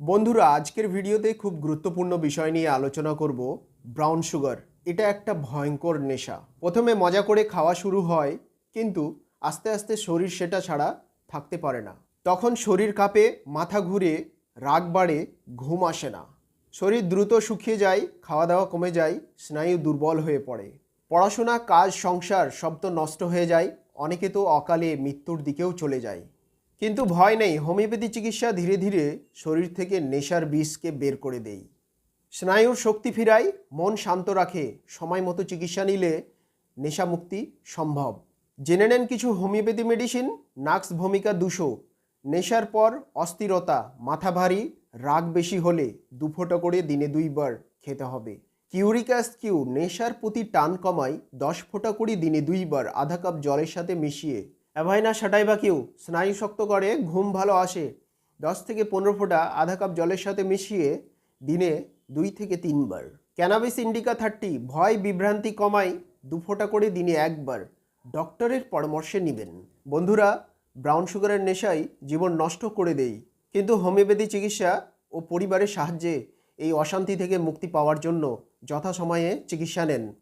বন্ধুরা, আজকের ভিডিওতে খুব গুরুত্বপূর্ণ বিষয় নিয়ে আলোচনা করব ব্রাউন সুগার। এটা একটা ভয়ঙ্কর নেশা। প্রথমে মজা করে খাওয়া শুরু হয়, কিন্তু আস্তে আস্তে শরীর সেটা ছাড়া থাকতে পারে না। তখন শরীর কাঁপে, মাথা ঘুরে, রাগ বাড়ে, ঘুম আসে না। শরীর দ্রুত শুকিয়ে যায় খাওয়া দাওয়া কমে যায়, স্নায়ু দুর্বল হয়ে পড়ে। পড়াশোনা, কাজ, সংসার সব তো নষ্ট হয়ে যায়, অনেকে তো অকালে মৃত্যুর দিকেও চলে যায়। কিন্তু ভয় নেই, হোমিওপ্যাথি চিকিৎসা ধীরে ধীরে শরীর থেকে নেশার বিষকে বের করে দেই স্নায়ুর শক্তি ফিরায়, মন শান্ত রাখে, সময় মতো চিকিৎসা নিলে নেশা মুক্তি সম্ভব। জেনে নেন কিছু হোমিওপ্যাথি মেডিসিন, নাক্স ভূমিকা দুশো। নেশার পর অস্থিরতা, মাথা ভারী, রাগ বেশি হলে দুফোঁটা করে দিনে দুইবার খেতে হবে। কিউরিকাস কিউ, নেশার প্রতি টান কমায়, দশ ফোঁটা করে দিনে দুইবার আধা কাপ জলের সাথে মিশিয়ে অ্যাভাইনা সাটাইবা কিউ? স্নায়ু শক্ত করে, ঘুম ভালো আসে। দশ থেকে পনেরো ফোঁটা আধা কাপ জলের সাথে মিশিয়ে দিনে দুই থেকে তিনবার। ক্যানাবিস ইন্ডিকা থার্টি, ভয় বিভ্রান্তি কমায় দু ফোঁটা করে দিনে একবার। ডক্টরের পরামর্শে নেবেন। বন্ধুরা, ব্রাউন সুগারের নেশাই জীবন নষ্ট করে দেই কিন্তু হোমিওপ্যাথি চিকিৎসা ও পরিবারের সাহায্যে এই অশান্তি থেকে মুক্তি পাওয়ার জন্য যথাসময়ে চিকিৎসা নেন।